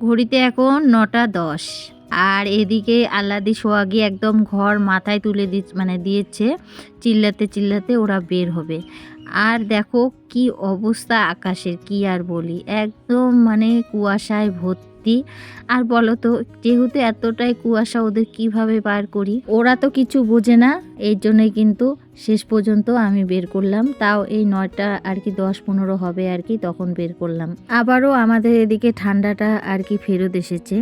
ঘড়িতে এখন নটা দশ। আর এদিকে আল্লাদি সোয়াগি একদম ঘর মাথায় তুলে দি মানে দিয়েছে, চিল্লাতে চিল্লাতে ওরা বের হবে। আর দেখো কি অবস্থা আকাশের, কি আর বলি। একদম মানে কুয়াশায় ভর্তি। আর বলো তো যেহেতু এতটাই কুয়াশা ওদের কীভাবে বার করি? ওরা তো কিছু বোঝে না এই জন্যই কিন্তু শেষ পর্যন্ত আমি বের করলাম। তাও এই নয়টা আর কি দশ পনেরো হবে আর কি, তখন বের করলাম। আবারও আমাদের এদিকে ঠান্ডাটা আর কি ফেরত এসেছে।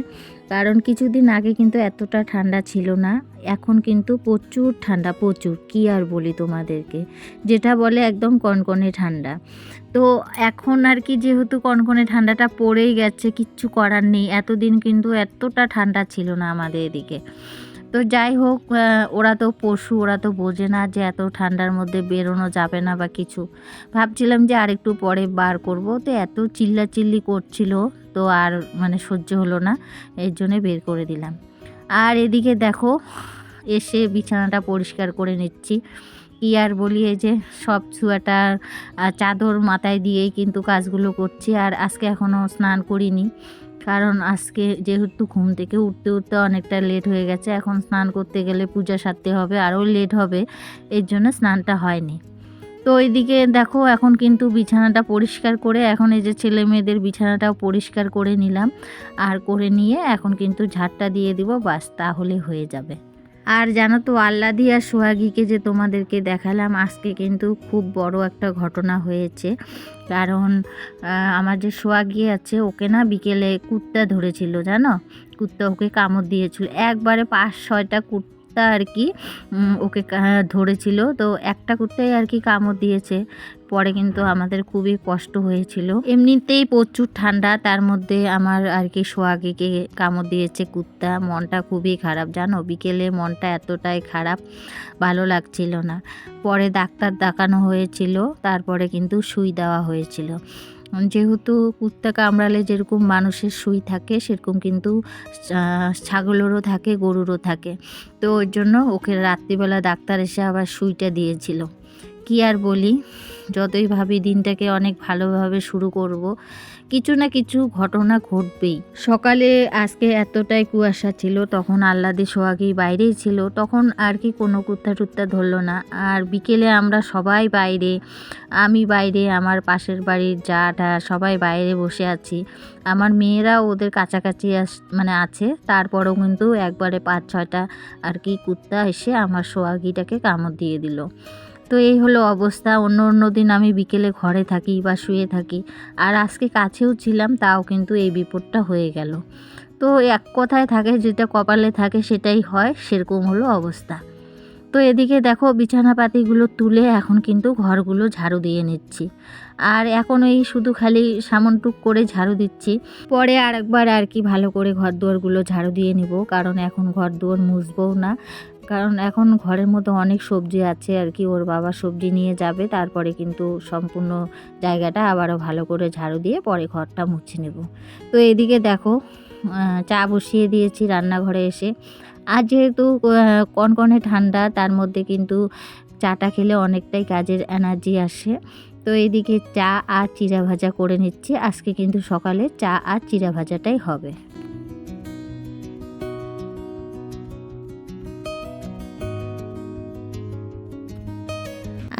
কারণ কিছুদিন আগে কিন্তু এতটা ঠান্ডা ছিল না, এখন কিন্তু প্রচুর ঠান্ডা, প্রচুর, কি আর বলি তোমাদেরকে? যেটা বলে একদম কনকনে ঠান্ডা। তো এখন আর কি যেহেতু কনকনে ঠান্ডাটা পড়েই গেছে, কিচ্ছু করার নেই, এতদিন কিন্তু এতটা ঠান্ডা ছিল না আমাদের এদিকে। তো যাই হোক ওরা তো পশু, ওরা তো বোঝে না যে এত ঠান্ডার মধ্যে বেরোনো যাবে না বা কিছু। ভাবছিলাম যে আরেকটু পরে বার করব, তো এত চিল্লাচিল্লি করছিল। তো আর মানে সহ্য হলো না এর জন্যে বের করে দিলাম। আর এদিকে দেখো এসে বিছানাটা পরিষ্কার করে নিচ্ছি। কি আর বলি এই যে সব ছুয়াটার আহ, চাদর মাথায় দিয়েই কিন্তু কাজগুলো করছি আর আজকে এখনও স্নান করিনি। কারণ আজকে যেহেতু ঘুম থেকে উঠতে উঠতে অনেকটা লেট হয়ে গেছে এখন স্নান করতে গেলে পূজা সারতে হবে আরও লেট হবে এর জন্য স্নানটা হয়নি। তো ওইদিকে দেখো, এখন কিন্তু বিছানাটা পরিষ্কার করে, এখন এই যে ছেলে মেয়েদের বিছানাটাও পরিষ্কার করে নিলাম। আর করে নিয়ে এখন কিন্তু ঝাড়টা দিয়ে দিব, বাস তাহলে হয়ে যাবে। আর জানো তো আল্লাদি আর সোহাগীকে যে তোমাদেরকে দেখালাম, আজকে কিন্তু খুব বড় একটা ঘটনা হয়েছে। কারণ আমার যে সোহাগী আছে, ওকে না বিকেলে কুত্তা ধরেছিল, জানো? কুত্তা ওকে কামড় দিয়েছিল। একবারে পাঁচ ছয়টা কুত্তা আর কি ওকে কা- ধরেছিল। তো একটা কুত্তাই আর কি কামড় দিয়েছে। পরে কিন্তু আমাদের খুবই কষ্ট হয়েছিল। এমনিতেই প্রচুর ঠান্ডা, তার মধ্যে আমার আর কি সোয়াগিকে কামড় দিয়েছে কুত্তা মনটা খুবই খারাপ, জানো? বিকেলে মনটা এতটাই খারাপ, ভালো লাগছিল না। পরে ডাক্তার দেখানো হয়েছিল, তারপরে কিন্তু সুই দেওয়া হয়েছিল। যেহেতু কুত্তা কামড়ালে যেরকম মানুষের সুই থাকে, সেরকম কিন্তু ছাগলেরও থাকে, গরুরও থাকে। তো ওর জন্য ওকে রাত্রিবেলা ডাক্তার এসে আবার সুইটা দিয়েছিল। কি আর বলি? যতই ভাবি দিনটাকে অনেক ভালোভাবে শুরু করব, কিছু না কিছু ঘটনা ঘটবেই। সকালে আজকে এতটাই কুয়াশা ছিল, তখন আল্লাদি সোহাগী বাইরেই ছিল, তখন আর কি কোনো কুত্তা টুত্তা ধরলো না। আর বিকেলে আমরা সবাই বাইরে, আমি বাইরে, আমার পাশের বাড়ির জাটা সবাই বাইরে বসে আছি। আমার মেয়েরা ওদের কাছাকাছি আস মানে আছে, তারপরেও কিন্তু একবারে পাঁচ ছয়টা আর কি কুত্তা এসে আমার সোহাগীটাকে কামড় দিয়ে দিল। তো এই হলো অবস্থা। অন্য অন্য দিন আমি বিকেলে ঘরে থাকি বা শুয়ে থাকি। আর আজকে কাছেও ছিলাম, তাও কিন্তু এই বিপদটা হয়ে গেল। তো এক কথায় থাকে, যেটা কপালে থাকে সেটাই হয়, সেরকম হলো অবস্থা। তো এদিকে দেখো, বিছানাপাতিগুলো তুলে এখন কিন্তু ঘরগুলো ঝাড়ু দিয়ে নিচ্ছি। আর এখন এই শুধু খালি সামনটুক করে ঝাড়ু দিচ্ছি। পরে আর একবার আর কি ভালো করে ঘর দুয়ারগুলো ঝাড়ু দিয়ে নিব, কারণ এখন ঘর দুয়ার মুছবও না। কারণ এখন ঘরের মধ্যে অনেক সবজি আছে আর কি, ওর বাবা সবজি নিয়ে যাবে, তারপরে কিন্তু সম্পূর্ণ জায়গাটা আবারও ভালো করে ঝাড়ু দিয়ে পরে ঘরটা মুছে নেব। তো এদিকে দেখো চা বসিয়ে দিয়েছি রান্নাঘরে এসে। আর যেহেতু কনকনে ঠান্ডা, তার মধ্যে কিন্তু চাটা খেলে অনেকটাই কাজের এনার্জি আসে। তো এদিকে চা আর চিরা ভাজা করে নিচ্ছি, আজকে কিন্তু সকালে চা আর চিরা ভাজাটাই হবে।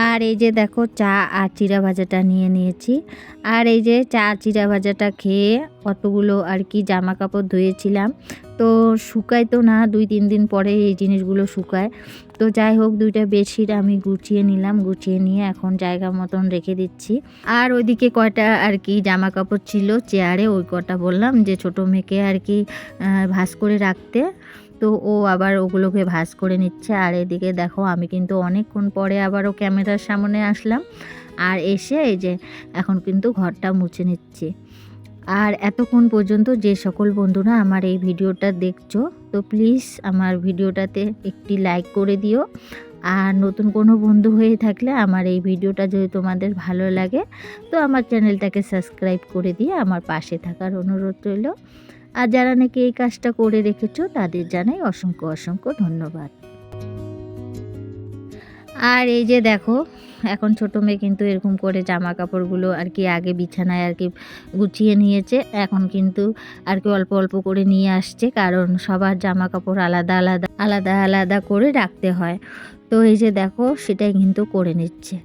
আর এই যে দেখো চা আর চিরা ভাজাটা নিয়ে নিয়েছি। আর এই যে চা আর চিরা ভাজাটা খেয়ে কতগুলো আর কি জামা কাপড় ধুয়েছিলাম। তো শুকায় তো না, দুই তিন দিন পরে এই জিনিসগুলো শুকায়। তো যাই হোক, দুইটা বেডশিট আমি গুছিয়ে নিলাম, গুছিয়ে নিয়ে এখন জায়গা মতন রেখে দিচ্ছি। আর ওইদিকে কয়টা আর কি জামা কাপড় ছিল, চেয়ারে ওই কটা বললাম যে ছোটো মেয়েকে আর কি ভাঁজ করে রাখতে। তো ও আবার ওগুলোকে ভাঁজ করে নিচ্ছে। আর এদিকে দেখো, আমি কিন্তু অনেকক্ষণ পরে আবারও ক্যামেরার সামনে আসলাম। আর এসে এই যে এখন কিন্তু ঘরটা মুছে নিচ্ছি। আর এতক্ষণ পর্যন্ত যে সকল বন্ধুরা আমার এই ভিডিওটা দেখছ, তো প্লিজ আমার ভিডিওটাতে একটি লাইক করে দিও। আর নতুন কোনো বন্ধু হয়ে থাকলে আমার এই ভিডিওটা যদি তোমাদের ভালো লাগে, তো আমার চ্যানেলটাকে সাবস্ক্রাইব করে দিয়ে আমার পাশে থাকার অনুরোধ রইল। আর যারা নাকি এই কাজটা করে রেখেছ, তাদের জানাই অসংখ্য অসংখ্য ধন্যবাদ। আর এই যে দেখো, এখন ছোটো মেয়ে কিন্তু এরকম করে জামা কাপড়গুলো আর কি আগে বিছানায় আর কি গুছিয়ে নিয়েছে। এখন কিন্তু আর কি অল্প অল্প করে নিয়ে আসছে, কারণ সবার জামা কাপড় আলাদা আলাদা আলাদা আলাদা করে রাখতে হয়। তো এই যে দেখো, সেটাই কিন্তু করে নিচ্ছে।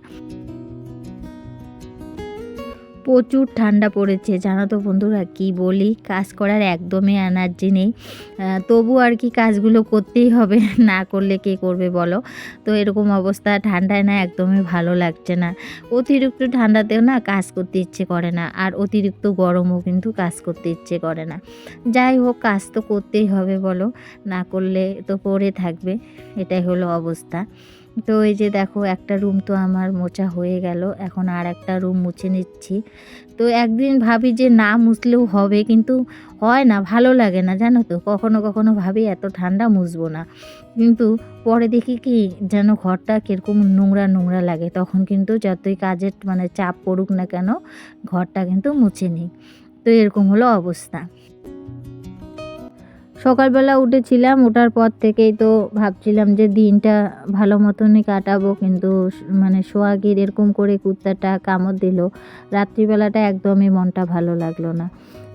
প্রচুর ঠান্ডা পড়েছে, জানো তো বন্ধুরা, কি বলি? কাজ করার একদমই এনার্জি নেই। তবু আর কি কাজগুলো করতেই হবে, না করলে কে করবে বলো? তো এরকম অবস্থা, ঠান্ডায় না একদমই ভালো লাগছে না। অতিরিক্ত ঠান্ডাতেও না কাজ করতে ইচ্ছে করে না, আর অতিরিক্ত গরমও কিন্তু কাজ করতে ইচ্ছে করে না। যাই হোক, কাজ তো করতেই হবে বলো, না করলে তো পড়ে থাকবে, এটাই হলো অবস্থা। তো এই যে দেখো, একটা রুম তো আমার মোচা হয়ে গেল, এখন আর একটা রুম মুছে নিচ্ছি। তো একদিন ভাবি যে না মুছলেও হবে, কিন্তু হয় না, ভালো লাগে না, জানো তো? কখনো কখনো ভাবি এত ঠান্ডা মুছবো না। কিন্তু পরে দেখি কি যেন ঘরটা কীরকম নোংরা নোংরা লাগে, তখন কিন্তু যতই কাজের মানে চাপ পড়ুক না কেন, ঘরটা কিন্তু মুছে নিই। তো এরকম হলো অবস্থা। সকালবেলা উঠেছিলাম, ওঠার পর থেকেই তো ভাবছিলাম যে দিনটা ভালো মতনই কাটাবো, কিন্তু মানে সোয়াগির এরকম করে কুত্তাটা কামড় দিল, রাত্রিবেলাটা একদমই মনটা ভালো লাগল না।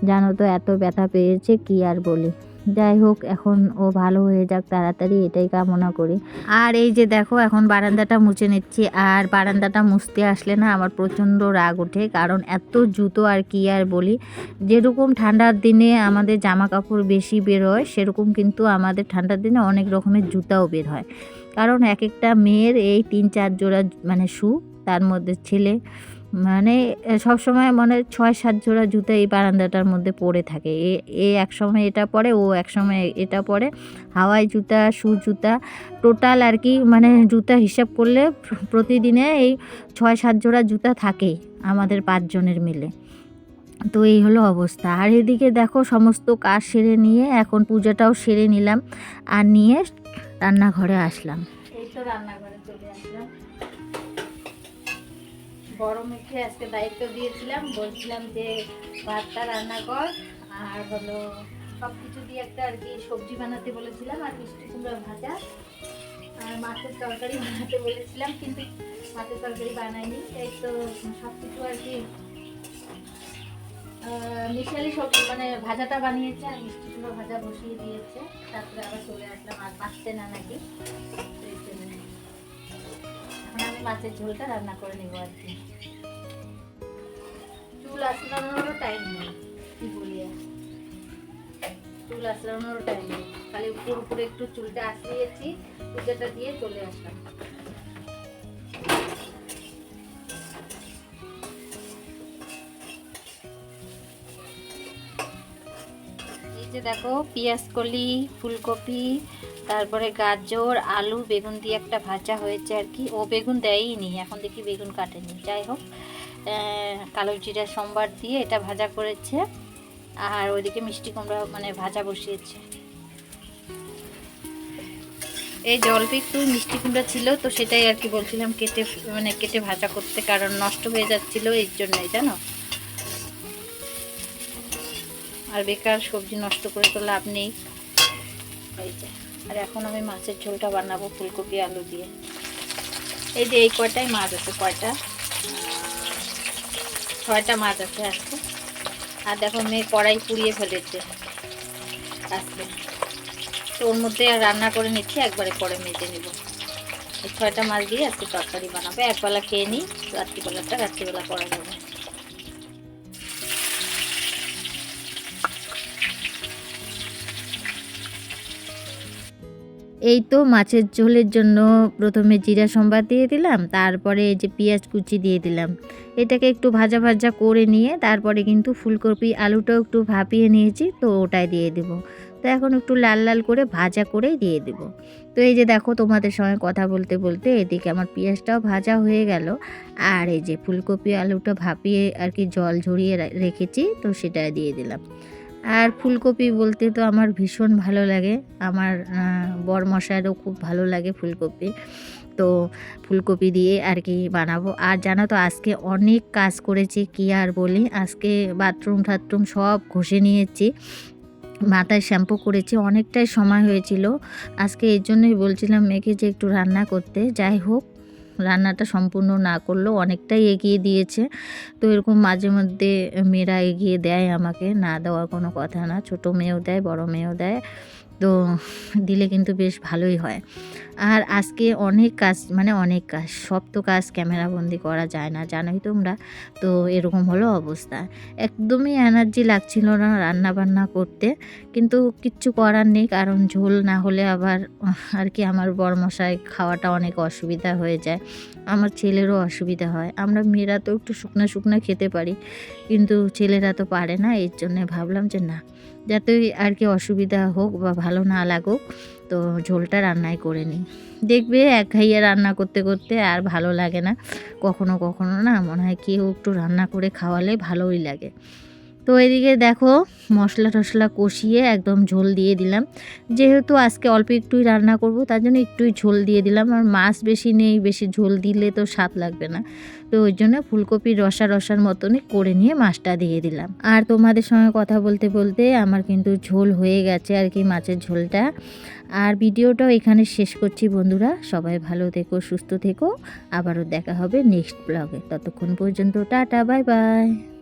জানো তো এত ব্যথা পেয়েছে, কি আর বলি। যাই হোক এখন ও ভালো হয়ে যাক, তাড়াতাড়ি এটাই কামনা করি। আর এই যে দেখো, এখন বারান্দাটা মুছে নিচ্ছি। আর বারান্দাটা মুছতে আসলে না আমার প্রচণ্ড রাগ ওঠে, কারণ এত জুতো আর কি আর বলি, যেরকম ঠান্ডার দিনে আমাদের জামা কাপড় বেশি বের হয় সেরকম কিন্তু আমাদের ঠান্ডার দিনে অনেক রকমের জুতাও বের হয়। কারণ এক একটা মেয়ের এই তিন চার জোড়া মানে শু, তার মধ্যে ছেলে মানে সব সময় মানে ছয়, সাত জোড়া জুতো এই বারান্দাটার মধ্যে পড়ে থাকে। এ এ এক সময় এটা পরে, ও এক সময় এটা পরে। হাওয়াই জুতা শু জুতা, টোটাল আর কি মানে জুতা হিসাব করলে প্রতিদিনে এই ছয়, সাত জোড়া জুতা থাকেই আমাদের পাঁচজনের মিলে। তো এই হলো অবস্থা। আর এদিকে দেখো, সমস্ত কাজ সেরে নিয়ে এখন পূজাটাও সেরে নিলাম। আর নিয়ে রান্নাঘরে আসলাম। এই তো রান্নাঘরে চলে আসলাম। বড় মেয়েকে আজকে দায়িত্ব দিয়েছিলাম, বলছিলাম যে ভাতটা রান্না কর, আর হলো সব কিছু দিয়ে একটা আর কি সবজি বানাতে বলেছিলাম, আর মিষ্টি কুমড়া ভাজা, আর মাছের তরকারি বানাতে বলেছিলাম, কিন্তু মাছের তরকারি বানাইনি এই তো সব কিছু আর কি মিশালি সব মানে ভাজাটা বানিয়েছে, আর মিষ্টি কুমড়ো ভাজা বসিয়ে দিয়েছে, তারপরে আবার চলে আসলাম, আর পাচ্ছে না নাকি মাছের ঝোলটা রান্না করে নেব আর কি। চুল আসলানোরও টাইম নেই, কি বলি চুল আসলানোরও টাইম নেই। খালি উপর উপরে একটু চুলটা আসলিয়েছি পূজাটা দিয়ে চলে আসলাম। যে দেখো, পেঁয়াজ কলি, ফুলকপি তারপরে গাজর, আলু, বেগুন দিয়ে একটা ভাজা হয়েছে আর কি। ও বেগুন দেয়ই নি এখন দেখি বেগুন কাটেনি। যাই হোক কালো জিরা সোমবার দিয়ে এটা ভাজা করেছে। আর ওইদিকে মিষ্টি কুমড়া মানে ভাজা বসিয়েছে। এই জলপি একটু মিষ্টি কুমড়া ছিল, তো সেটাই আর কি বলছিলাম, কেটে মানে কেটে ভাজা করতে, কারণ নষ্ট হয়ে যাচ্ছিল এর জন্যই, জানো? আর বেকার সবজি নষ্ট করে তো লাভ নেই। এই আর এখন আমি মাছের ঝোলটা বানাবো ফুলকপি, আলু দিয়ে। এই যে এই কয়টাই মাছ আছে, কয়টা? ছয়টা মাছ আছে আজকে আর দেখো মেয়ে কড়াই পুড়িয়ে ফেলেছে। আজকে। তো ওর মধ্যে রান্না করে নিচ্ছি, একবারে পরে মেজে নেব। এই ছয়টা মাছ দিয়ে আজকে তরকারি বানাবো। একবেলা খেয়ে নিই, রাত্রিবেলাটা, রাত্রিবেলা করা যাবে এই তো মাছের ঝোলের জন্য প্রথমে জিরা সম্বাদ দিয়ে দিলাম, তারপরে এই যে পেঁয়াজ কুচি দিয়ে দিলাম। এটাকে একটু ভাজা ভাজা করে নিয়ে তারপরে কিন্তু ফুলকপি আলুটাও একটু ভাপিয়ে নিয়েছি, তো ওটাই দিয়ে দেব। তো এখন একটু লাল লাল করে ভাজা করেই দিয়ে দেব। তো এই যে দেখো তোমাদের সঙ্গে কথা বলতে বলতে এদিকে আমার পেঁয়াজটাও ভাজা হয়ে গেল, আর এই যে ফুলকপি আলুটা ভাপিয়ে আর কি জল ঝরিয়ে রেখেছি, তো সেটা দিয়ে দিলাম। আর ফুলকপি বলতে তো আমার ভীষণ ভালো লাগে। আমার বর মশাইরও খুব ভালো লাগে ফুলকপি। তো ফুলকপি দিয়ে আর কি বানাবো। আর জানো তো, আজকে অনেক কাজ করেছি, কি আর বলি? আজকে বাথরুম টাথরুম সব ঘষে নিয়েছি। মাথায় শ্যাম্পু করেছি, অনেকটাই সময় হয়েছিল। আজকে এর জন্যই বলছিলাম মেয়েকে যে একটু রান্না করতে। যাই হোক রান্নাটা সম্পূর্ণ না করলেও অনেকটাই এগিয়ে দিয়েছে। তো এরকম মাঝে মধ্যে মেয়েরা এগিয়ে দেয় আমাকে, না দেওয়ার কোনো কথা না। ছোটো মেয়েও দেয়, বড় মেয়েও দেয়। তো দিলে কিন্তু বেশ ভালোই হয়। আর আজকে অনেক কাজ মানে অনেক কাজ, সব তো কাজ ক্যামেরাবন্দি করা যায় না, জানোই তোমরা। তো এরকম হলো অবস্থা। একদমই এনার্জি লাগছিল না রান্না বান্না করতে, কিন্তু কিচ্ছু করার নেই, কারণ ঝোল না হলে আবার আর কি আমার বরমশাই খাওয়াটা অনেক অসুবিধা হয়ে যায়। আমার ছেলেরও অসুবিধা হয়। আমরা মেয়েরা তো একটু শুকনো শুকনো খেতে পারি, কিন্তু ছেলেরা তো পারে না, এর জন্যে ভাবলাম যে না যাতে আর কি অসুবিধা হোক বা ভালো না লাগুক, তো ঝোলটা রান্নাই করে নিই। দেখবে এক খাইয়ে রান্না করতে করতে আর ভালো লাগে না। কখনো কখনো না মনে হয় কেউ একটু রান্না করে খাওয়ালে ভালোই লাগে। তো এদিকে দেখো মশলা টশলা কষিয়ে একদম ঝোল দিয়ে দিলাম। যেহেতু আজকে অল্প একটুই রান্না করব, তার জন্য একটুই ঝোল দিয়ে দিলাম। আর মাছ বেশি নেই, বেশি ঝোল দিলে তো স্বাদ লাগবে না। তো ওই জন্য ফুলকপির রসা রসার মতনই করে নিয়ে মাছটা দিয়ে দিলাম। আর তোমাদের সঙ্গে কথা বলতে বলতে আমার কিন্তু ঝোল হয়ে গেছে আর কি মাছের ঝোলটা। আর ভিডিওটাও এখানে শেষ করছি বন্ধুরা। সবাই ভালো থেকো, সুস্থ থেকো। আবারও দেখা হবে নেক্সট ব্লগে। ততক্ষণ পর্যন্ত টাটা, বাই বাই।